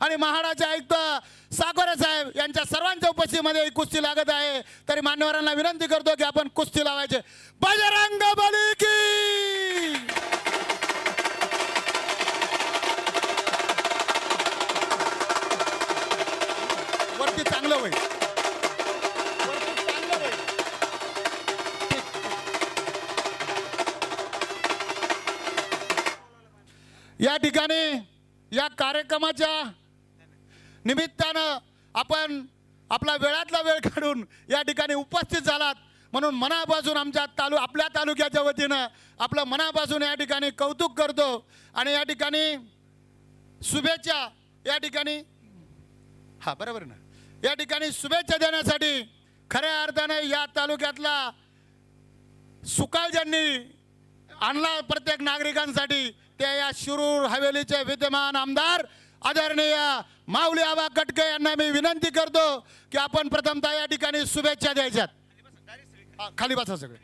आणि महाडाचे आयुक्त साकोरे साहेब यांच्या सर्वांच्या उपस्थितीमध्ये ही कुस्ती लागत आहे. तरी मान्यवरांना विनंती करतो की आपण कुस्ती लावायचे. बजरंग बली की! वरती चांगलं होईल वरती चांगलं होईल. या ठिकाणी या कार्यक्रमाच्या निमित्तानं आपण आपला वेळातला वेळ काढून या ठिकाणी उपस्थित झालात. म्हणून मनापासून आमच्या तालु आपल्या तालुक्याच्या वतीनं आपलं मनापासून या ठिकाणी कौतुक करतो आणि या ठिकाणी शुभेच्छा या ठिकाणी हा बरोबर ना? या ठिकाणी शुभेच्छा देण्यासाठी खऱ्या अर्थाने या तालुक्यातला सुकाळ ज्यांनी आणला प्रत्येक नागरिकांसाठी ते या शिरूर हवेलीचे विद्यमान आमदार आदरणीय माऊली आबा कटके यांना मी विनंती करतो की आपण प्रथमतः या ठिकाणी शुभेच्छा द्यायच्यात. खाली बसा सगळे.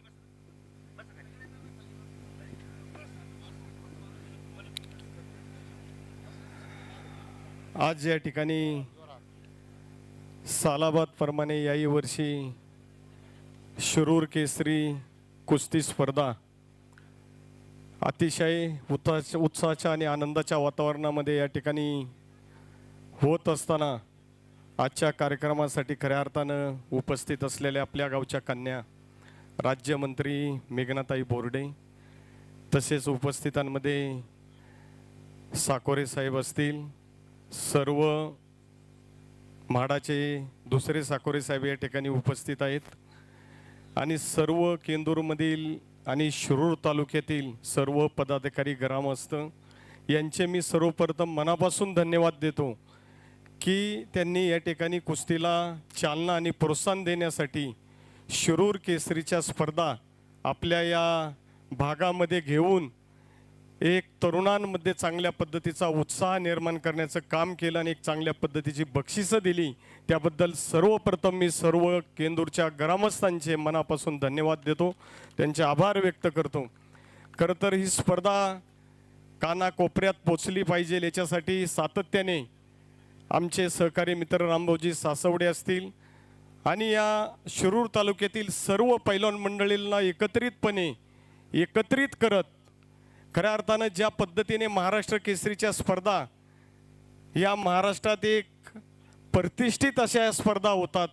आज या ठिकाणी सालाबाद प्रमाणे याही वर्षी शिरूर केसरी कुस्ती स्पर्धा अतिशय उत्साह उत्साहाच्या आणि आनंदाच्या वातावरणामध्ये या ठिकाणी होत असताना आजच्या कार्यक्रमासाठी खऱ्या अर्थानं उपस्थित असलेल्या आपल्या गावच्या कन्या राज्यमंत्री मेघनाताई बोर्डे तसेच उपस्थितांमध्ये साकोरे साहेब असतील सर्व म्हाडाचे दुसरे साकोरे साहेब या ठिकाणी उपस्थित आहेत. आणि सर्व केंदूरमधील आणि शिरूर तालुक्यातील सर्व पदाधिकारी ग्रामस्थ यांचे मी सर्वप्रथम मनापासून धन्यवाद देतो की त्यांनी या ठिकाणी कुस्तीला चालना आणि प्रोत्साहन देण्यासाठी शिरूर केसरीच्या स्पर्धा आपल्या या भागामध्ये घेऊन एक तरुणांमध्ये चांगल्या पद्धतीचा उत्साह निर्माण करण्याचं काम केलं आणि एक चांगल्या पद्धतीची बक्षिसं दिली. त्याबद्दल सर्वप्रथम मी सर्व केंदूरच्या ग्रामस्थांचे मनापासून धन्यवाद देतो. त्यांचे आभार व्यक्त करतो. खरं तर ही स्पर्धा कानाकोपऱ्यात पोचली पाहिजे याच्यासाठी सातत्याने आमचे सहकारी मित्र रामभाऊजी सासवडे असतील आणि या शिरूर तालुक्यातील सर्व पैलवान मंडळींना एकत्रितपणे एकत्रित करत खऱ्या अर्थानं ज्या पद्धतीने महाराष्ट्र केसरीच्या स्पर्धा या महाराष्ट्रात एक प्रतिष्ठित अशा या स्पर्धा होतात.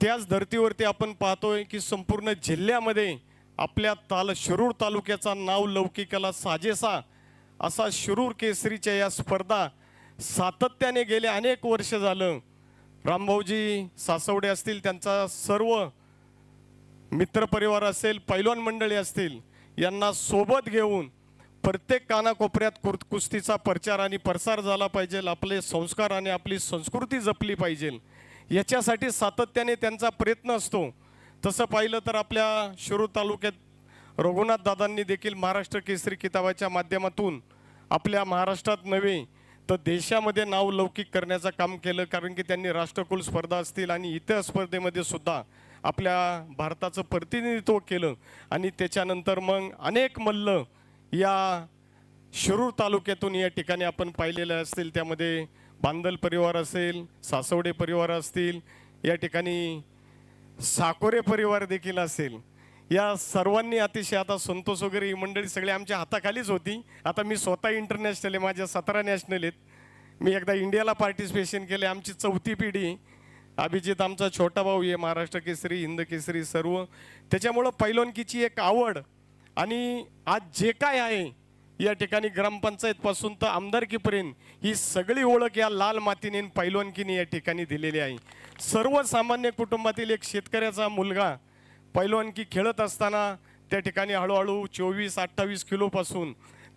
त्याच धर्तीवरती आपण पाहतोय की संपूर्ण जिल्ह्यामध्ये आपल्या ताल शिरूर तालुक्याचा नाव लौकिकाला साजेसा असा शिरूर केसरीच्या या स्पर्धा सातत्याने गेले अनेक वर्ष झालं. रामभाऊजी सासवडे असतील त्यांचा सर्व मित्रपरिवार असेल पैलवान मंडळी असतील यांना सोबत घेऊन प्रत्येक कानाकोपऱ्यात कुर कुस्तीचा प्रचार आणि प्रसार झाला पाहिजे आपले संस्कार आणि आपली संस्कृती जपली पाहिजे. याच्यासाठी सातत्याने त्यांचा प्रयत्न असतो. तसं पाहिलं तर आपल्या शिरूर तालुक्यात रघुनाथ दादांनी देखील महाराष्ट्र केसरी किताबाच्या माध्यमातून आपल्या महाराष्ट्रात नव्हे तर देशामध्ये नाव लौकिक करण्याचं काम केलं कारण की त्यांनी राष्ट्रकुल स्पर्धा असतील आणि इतर स्पर्धेमध्ये सुद्धा आपल्या भारताचं प्रतिनिधित्व केलं. आणि त्याच्यानंतर मग अनेक मल्ल या शिरूर तालुक्यातून या ठिकाणी आपण पाहिलेले असतील त्यामध्ये बांदल परिवार असेल सासवडे परिवार असतील या ठिकाणी साकोरे परिवार देखील असेल. या सर्वांनी अतिशय आता संतोष वगैरे ही मंडळी सगळी आमच्या हाताखालीच होती. आता मी स्वतः इंटरनॅशनल आहे माझ्या सतरा नॅशनल आहेत. मी एकदा इंडियाला पार्टिसिपेशन केले आमची चौथी पिढी अभिजित आमचा छोटा भाऊ आहे महाराष्ट्र केसरी हिंद केसरी सर्व. त्याच्यामुळं पैलवानकीची एक आवड आणि आज जे काय आहे या ठिकाणी ग्रामपंचायतपासून तर आमदारकीपर्यंत ही सगळी ओळख या लाल मातीने पैलवानकीने या ठिकाणी दिलेली आहे. सर्वसामान्य कुटुंबातील एक शेतकऱ्याचा मुलगा पैलवानकी खेळत असताना त्या ठिकाणी हळूहळू चोवीस अठ्ठावीस किलोपासून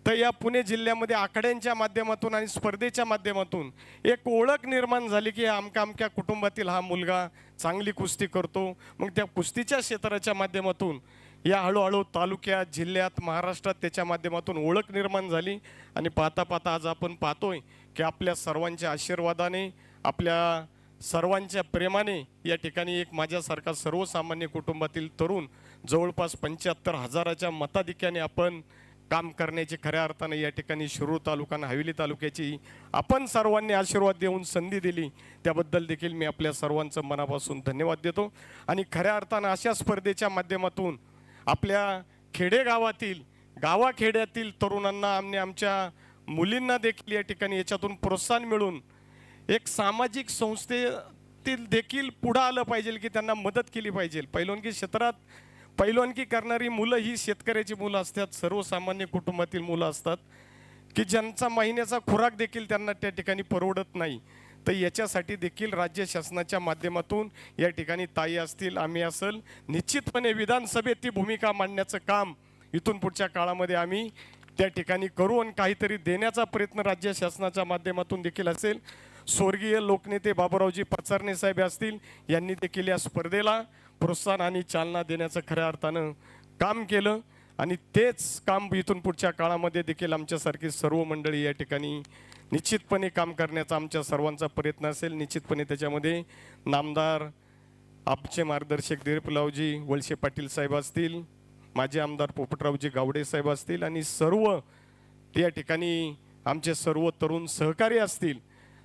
तर या पुणे जिल्ह्यामध्ये आकड्यांच्या माध्यमातून आणि स्पर्धेच्या माध्यमातून एक ओळख निर्माण झाली की आमका अमक्या कुटुंबातील हा मुलगा चांगली कुस्ती करतो. मग त्या कुस्तीच्या क्षेत्राच्या माध्यमातून या हळूहळू तालुक्यात जिल्ह्यात महाराष्ट्रात त्याच्या माध्यमातून ओळख निर्माण झाली आणि पाहता पाहता आज आपण पाहतोय की आपल्या सर्वांच्या आशीर्वादाने आपल्या सर्वांच्या प्रेमाने या ठिकाणी एक माझ्यासारखा सर्वसामान्य कुटुंबातील तरुण जवळपास पंच्याहत्तर हजाराच्या मताधिक्याने आपण काम करण्याची खऱ्या अर्थाने या ठिकाणी शिरूर तालुका आणि हवेली तालुक्याची आपण सर्वांनी आशीर्वाद देऊन संधी दिली. त्याबद्दल देखील मी आपल्या सर्वांचं मनापासून धन्यवाद देतो. आणि खऱ्या अर्थानं अशा स्पर्धेच्या माध्यमातून आपल्या खेडेगावातील गावाखेड्यातील तरुणांना आम्ही आमच्या मुलींना देखील या ठिकाणी याच्यातून प्रोत्साहन मिळून एक सामाजिक संस्थेतील देखील पुढं आलं पाहिजे की त्यांना मदत केली पाहिजे. पैलवानकी क्षेत्रात पैलवानकी करणारी मुलं ही शेतकऱ्याची मुलं असतात सर्वसामान्य कुटुंबातील मुलं असतात की ज्यांचा महिन्याचा खुराक देखील त्यांना त्या ठिकाणी परवडत नाही. तर याच्यासाठी देखील राज्य शासनाच्या माध्यमातून या ठिकाणी ताई असतील आम्ही असेल. निश्चितपणे विधानसभेत ती भूमिका मांडण्याचं काम इथून पुढच्या काळामध्ये आम्ही त्या ठिकाणी करू आणि काहीतरी देण्याचा प्रयत्न राज्य शासनाच्या माध्यमातून देखील असेल. स्वर्गीय लोकनेते बाबुरावजी पचारणे साहेब असतील यांनी देखील या स्पर्धेला प्रोत्साहन आणि चालना देण्याचं खऱ्या अर्थानं काम केलं. आणि तेच काम इथून पुढच्या काळामध्ये देखील आमच्यासारखी सर्व मंडळी या ठिकाणी निश्चितपणे काम करण्याचा आमच्या सर्वांचा प्रयत्न असेल. निश्चितपणे त्याच्यामध्ये नामदार आपचे मार्गदर्शक दिलीपलावजी वळसे पाटील साहेब असतील माझे आमदार पोपटरावजी गावडे साहेब असतील आणि सर्व त्या ठिकाणी आमचे सर्व तरुण सहकारी असतील.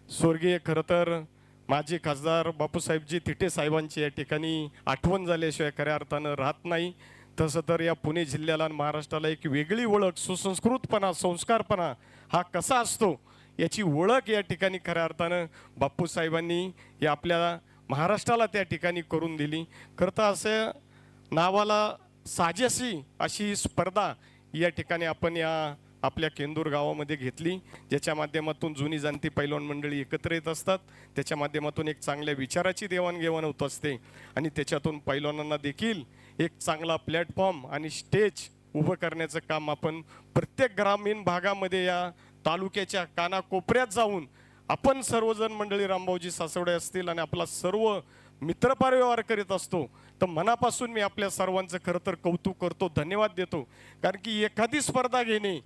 स्वर्गीय खरं तर माजी खासदार बापूसाहेबजी तिठे साहेबांची या ठिकाणी आठवण झाल्याशिवाय खऱ्या अर्थानं राहत नाही. तसं तर या पुणे जिल्ह्याला आणि महाराष्ट्राला एक वेगळी ओळख सुसंस्कृतपणा संस्कारपणा हा कसा असतो? याची ओळख या ठिकाणी खऱ्या अर्थानं बाप्पूसाहेबांनी या आपल्या महाराष्ट्राला त्या ठिकाणी करून दिली. करता असं नावाला साजेसी अशी स्पर्धा या ठिकाणी आपण या आपल्या केंदूर गावामध्ये घेतली. ज्याच्या माध्यमातून जुनी जाणती पैलवान मंडळी एकत्र येत असतात. त्याच्या माध्यमातून एक चांगल्या विचाराची देवाणघेवाण होत असते. आणि त्याच्यातून पैलवानांना देखील एक चांगला प्लॅटफॉर्म आणि स्टेज उभं करण्याचं काम आपण प्रत्येक ग्रामीण भागामध्ये या तालुक्याच्या कानाकोपऱ्यात जाऊन आपण सर्वजण मंडळी रामभाऊजी सासवडे असतील आणि आपला सर्व मित्रपरिवार करीत असतो तर मनापासून मी आपल्या सर्वांचं खरं तर कौतुक करतो धन्यवाद देतो. कारण की एखादी स्पर्धा घेणे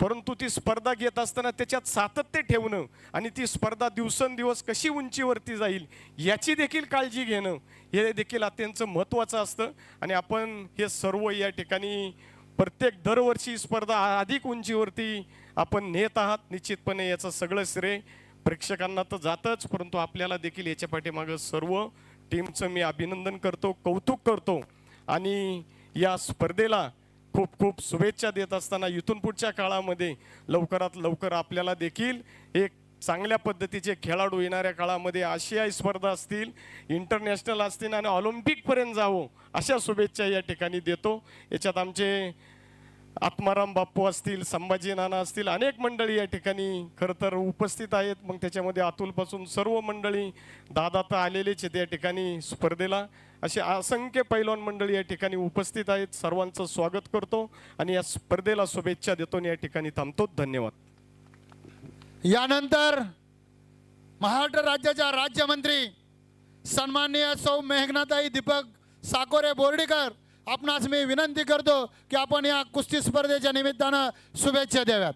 परंतु ती स्पर्धा घेत असताना त्याच्यात सातत्य ठेवणं आणि ती स्पर्धा दिवसेंदिवस कशी उंचीवरती जाईल याची देखील काळजी घेणं हे देखील अत्यंत महत्त्वाचं असतं. आणि आपण हे सर्व या ठिकाणी प्रत्येक दरवर्षी स्पर्धा अधिक उंचीवरती आपण नेत आहात निश्चितपणे याचं सगळं श्रेय प्रेक्षकांना तर जातच परंतु आपल्याला देखील याच्या पाठीमागं सर्व टीमचं मी अभिनंदन करतो कौतुक करतो. आणि या स्पर्धेला खूप खूप शुभेच्छा देत असताना इथून पुढच्या काळामध्ये लवकरात लवकर आपल्याला देखील एक चांगल्या पद्धतीचे खेळाडू येणाऱ्या काळामध्ये आशियाई स्पर्धा असतील इंटरनॅशनल असतील आणि ऑलिम्पिकपर्यंत जावं अशा शुभेच्छा या ठिकाणी देतो. याच्यात आमचे आत्माराम बाप्पू असतील संभाजी नाना असतील अनेक मंडळी या ठिकाणी खरं तर उपस्थित आहेत. मग त्याच्यामध्ये अतुलपासून सर्व मंडळी दादा तर आलेलेच आहेत या ठिकाणी स्पर्धेला. असे असंख्य पैलवान मंडळी या ठिकाणी उपस्थित आहेत. सर्वांचं स्वागत करतो आणि या स्पर्धेला शुभेच्छा देतो आणि या ठिकाणी थांबतो. धन्यवाद. यानंतर महाराष्ट्र राज्याच्या राज्यमंत्री सन्माननीय सौ मेघनाताई दीपक साकोरे बोर्डीकर आपणास मी विनंती करतो की आपण या कुस्ती स्पर्धेच्या निमित्तानं शुभेच्छा द्याव्यात.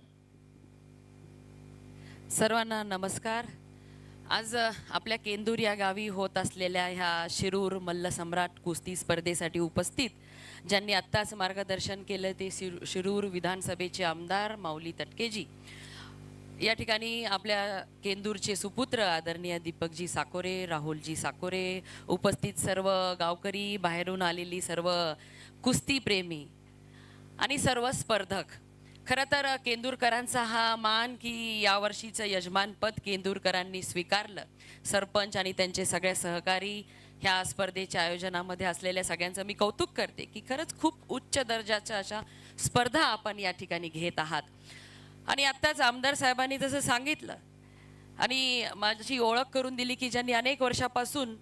सर्वांना नमस्कार. आज आपल्या केंदूर या गावी होत असलेल्या ह्या शिरूर मल्ल सम्राट कुस्ती स्पर्धेसाठी उपस्थित ज्यांनी आत्ताच मार्गदर्शन केलं ते शिरू शिरूर विधानसभेचे आमदार माऊली तटकेजी. या ठिकाणी आपल्या केंदूरचे सुपुत्र आदरणीय दीपकजी साकोरे राहुलजी साकोरे उपस्थित सर्व गावकरी बाहेरून आलेली सर्व कुस्तीप्रेमी आणि सर्व स्पर्धक खरं तर केंदूरकरांचा हा मान की यावर्षीचं यजमानपद केंदूरकरांनी स्वीकारलं. सरपंच आणि त्यांचे सगळे सहकारी ह्या स्पर्धेच्या आयोजनामध्ये असलेल्या सगळ्यांचं मी कौतुक करते की खरंच खूप उच्च दर्जाच्या अशा स्पर्धा आपण या ठिकाणी घेत आहात. आणि आत्ताच आमदार साहेबांनी जसं सांगितलं आणि माझी ओळख करून दिली की ज्यांनी अनेक वर्षापासून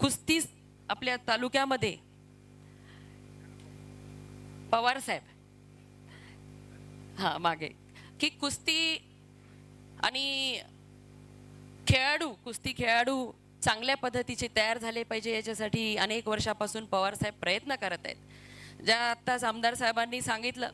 कुस्ती आपल्या तालुक्यामध्ये पवार साहेब. हा मागे. की कुस्ती आणि खेळाडू कुस्ती खेळाडू चांगल्या पद्धतीचे तयार झाले पाहिजे याच्यासाठी अनेक वर्षापासून पवार साहेब प्रयत्न करत आहेत. ज्या आत्ताच आमदार साहेबांनी सांगितलं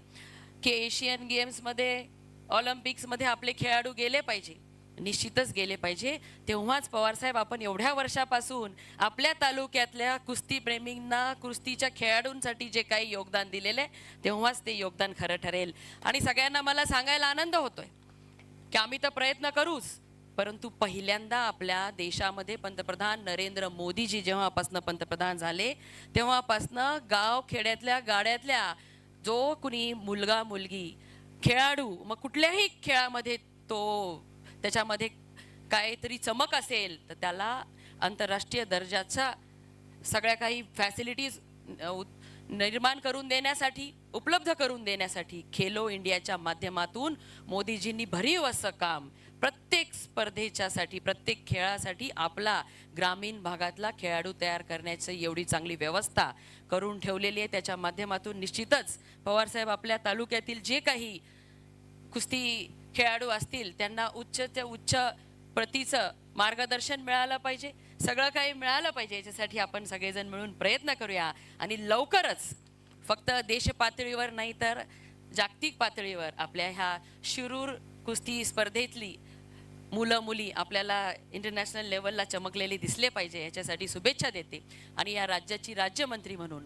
की एशियन गेम्समध्ये ऑलिम्पिक्समध्ये आपले खेळाडू गेले पाहिजे. निश्चितच गेले पाहिजे. तेव्हाच पवारसाहेब आपण एवढ्या वर्षापासून आपल्या तालुक्यातल्या कुस्तीप्रेमींना कुस्तीच्या खेळाडूंसाठी जे काही योगदान दिलेलं आहे तेव्हाच ते योगदान खरं ठरेल. आणि सगळ्यांना मला सांगायला आनंद होतोय की आम्ही तर प्रयत्न करूच परंतु पहिल्यांदा आपल्या देशामध्ये पंतप्रधान नरेंद्र मोदीजी जेव्हापासनं पंतप्रधान झाले तेव्हापासनं गाव खेड्यातल्या गाड्यातल्या जो कुणी मुलगा मुलगी खेळाडू मग कुठल्याही खेळामध्ये तो त्याच्यामध्ये काहीतरी चमक असेल तर त्याला आंतरराष्ट्रीय दर्जाचा सगळ्या काही फॅसिलिटीज निर्माण करून देण्यासाठी उपलब्ध करून देण्यासाठी खेलो इंडियाच्या माध्यमातून मोदीजींनी भरीव असं काम प्रत्येक स्पर्धेच्यासाठी प्रत्येक खेळासाठी आपला ग्रामीण भागातला खेळाडू तयार करण्याची एवढी चांगली व्यवस्था करून ठेवलेली आहे. त्याच्या माध्यमातून निश्चितच पवारसाहेब आपल्या तालुक्यातील जे काही कुस्ती खेळाडू असतील त्यांना उच्च ते उच्च प्रतीचं मार्गदर्शन मिळालं पाहिजे. सगळं काही मिळालं पाहिजे याच्यासाठी आपण सगळेजण मिळून प्रयत्न करूया. आणि लवकरच फक्त देश पातळीवर नाही तर जागतिक पातळीवर आपल्या ह्या शिरूर कुस्ती स्पर्धेतली मुलं मुली आपल्याला इंटरनॅशनल लेवलला चमकलेली दिसले पाहिजे याच्यासाठी शुभेच्छा देते. आणि या राज्याची राज्यमंत्री म्हणून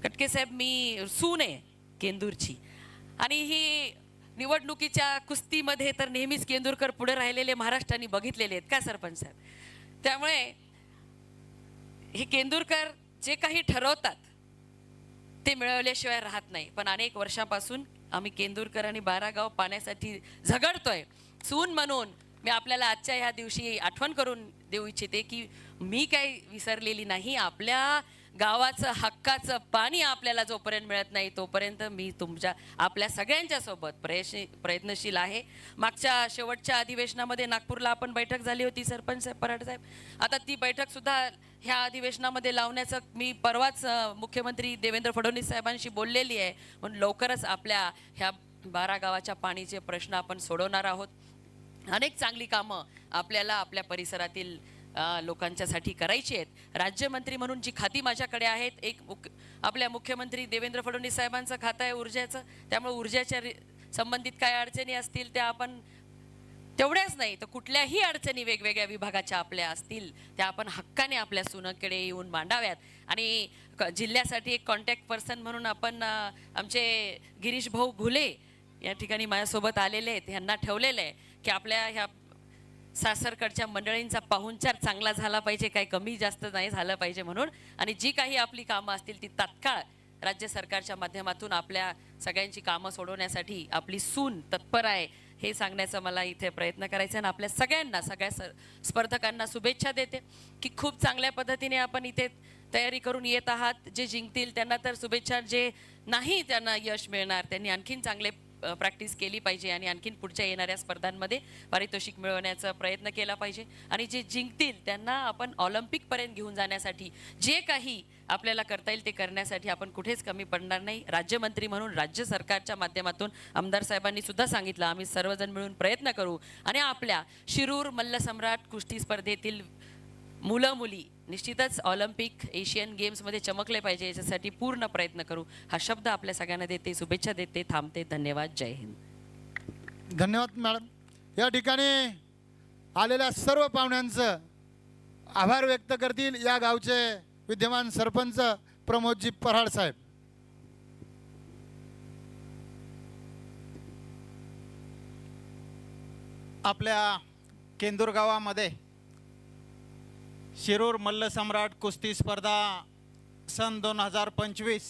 कटके साहेब मी सून आहे केंदूरची. आणि ही निवडणुकीच्या कुस्तीमध्ये तर नेहमीच केंदूरकर पुढे राहिलेले महाराष्ट्राने बघितलेले आहेत का सरपंच साहेब? त्यामुळे हे केंदूरकर जे काही ठरवतात ते मिळवल्याशिवाय राहत नाही. पण अनेक वर्षापासून आम्ही केंदूरकर आणि बारागाव पाण्यासाठी झगडतोय. सून म्हणून मी आपल्याला आजच्या ह्या दिवशी आठवण करून देऊ इच्छिते की मी काही विसरलेली नाही. आपल्या गावाचं हक्काचं पाणी आपल्याला जोपर्यंत मिळत नाही तोपर्यंत मी तुमच्या आपल्या सगळ्यांच्या सोबत प्रयश प्रयत्नशील आहे. मागच्या शेवटच्या अधिवेशनामध्ये नागपूरला आपण बैठक झाली होती सरपंच साहेब पराड साहेब. आता ती बैठक सुद्धा ह्या अधिवेशनामध्ये लावण्याचं मी परवाच मुख्यमंत्री देवेंद्र फडणवीस साहेबांशी बोललेली आहे. म्हणून लवकरच आपल्या ह्या बारा गावाच्या पाणीचे प्रश्न आपण सोडवणार आहोत. अनेक चांगली कामं आपल्याला आपल्या परिसरातील लोकांच्यासाठी करायची आहेत. राज्यमंत्री म्हणून जी खाती माझ्याकडे आहेत एक मुख आपल्या मुख्यमंत्री देवेंद्र फडणवीस साहेबांचं खातं आहे ऊर्जेचं. त्यामुळे ऊर्जेच्या संबंधित काय अडचणी असतील त्या आपण तेवढ्याच नाही तर कुठल्याही अडचणी वेगवेगळ्या विभागाच्या आपल्या असतील त्या आपण हक्काने आपल्या सुनकडे येऊन मांडाव्यात. आणि क- जिल्ह्यासाठी एक कॉन्टॅक्ट पर्सन म्हणून आपण आमचे गिरीश भाऊ घुले या ठिकाणी माझ्यासोबत आलेले आहेत. ह्यांना ठेवलेलं आहे की आपल्या ह्या सासरकडच्या मंडळींचा पाहुणचार चांगला झाला पाहिजे काही कमी जास्त नाही झालं पाहिजे म्हणून. आणि जी काही आपली कामं असतील ती तात्काळ राज्य सरकारच्या माध्यमातून आपल्या सगळ्यांची कामं सोडवण्यासाठी आपली सून तत्पर आहे हे सांगण्याचा मला इथे प्रयत्न करायचा आहे. आणि आपल्या सगळ्यांना सगळ्या स- स्पर्धकांना शुभेच्छा देते की खूप चांगल्या पद्धतीने आपण इथे तयारी करून येत आहात. जे जिंकतील त्यांना तर शुभेच्छा जे नाही त्यांना यश मिळणार त्यांनी आणखीन चांगले प्रॅक्टिस केली पाहिजे आणि आणखीन पुढच्या येणाऱ्या स्पर्धांमध्ये पारितोषिक मिळवण्याचा प्रयत्न केला पाहिजे. आणि जे जिंकतील त्यांना आपण ऑलिम्पिकपर्यंत घेऊन जाण्यासाठी जे काही आपल्याला करता येईल ते करण्यासाठी आपण कुठेच कमी पडणार नाही. राज्यमंत्री म्हणून राज्य सरकारच्या माध्यमातून आमदार साहेबांनी सुद्धा सांगितलं आम्ही सर्वजण मिळून प्रयत्न करू. आणि आपल्या शिरूर मल्लसम्राट कुस्ती स्पर्धेतील मुलं मुली निश्चितच ऑलिम्पिक एशियन गेम्समध्ये चमकले पाहिजे याच्यासाठी पूर्ण प्रयत्न करू. हा शब्द आपल्या सगळ्यांना देते शुभेच्छा देते थांबते धन्यवाद जय हिंद. धन्यवाद मॅडम. या ठिकाणी आलेल्या सर्व पाहुण्यांचं आभार व्यक्त करतील या गावचे विद्यमान सरपंच प्रमोदजी पराड साहेब. आपल्या केंदूर गावामध्ये शिरूर मल्लसम्राट कुस्ती स्पर्धा सन दोन हजार पंचवीस.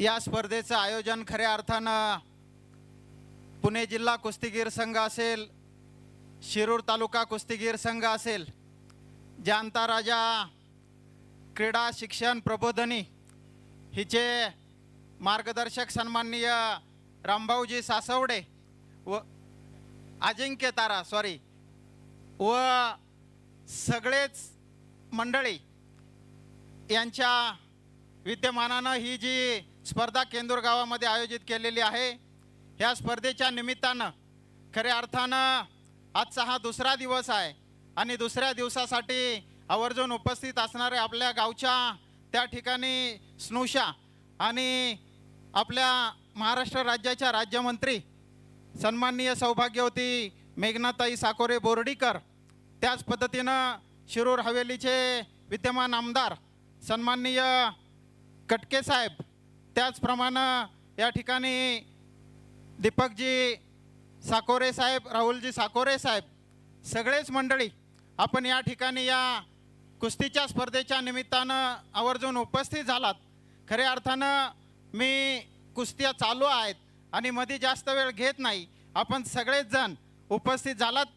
या स्पर्धेचं आयोजन खऱ्या अर्थानं पुणे जिल्हा कुस्तीगीर संघ असेल शिरूर तालुका कुस्तीगीर संघ असेल जानता राजा क्रीडा शिक्षण प्रबोधनी हिचे मार्गदर्शक सन्माननीय रामभाऊजी सासवडे व अजिंक्य तारा सॉरी व सगळेच मंडळी यांच्या विद्यमानानं ही जी स्पर्धा केंदूर गावामध्ये आयोजित केलेली आहे ह्या स्पर्धेच्या निमित्तानं खऱ्या अर्थानं आजचा हा दुसरा दिवस आहे आणि दुसऱ्या दिवसासाठी आवर्जून उपस्थित असणारे आपल्या गावच्या त्या ठिकाणी स्नुषा आणि आपल्या महाराष्ट्र राज्याच्या राज्यमंत्री सन्माननीय सौभाग्यवती मेघनाताई साकोरे बोर्डीकर त्याच पद्धतीनं शिरूर हवेलीचे विद्यमान आमदार सन्माननीय कटके साहेब त्याचप्रमाणे या ठिकाणी दीपकजी साकोरे साहेब राहुलजी साकोरे साहेब सगळेच मंडळी आपण या ठिकाणी या कुस्तीच्या स्पर्धेच्या निमित्तानं आवर्जून उपस्थित झालात. खऱ्या अर्थानं मी कुस्त्या चालू आहेत आणि मध्ये जास्त वेळ घेत नाही. आपण सगळेच जण उपस्थित झालात. त्या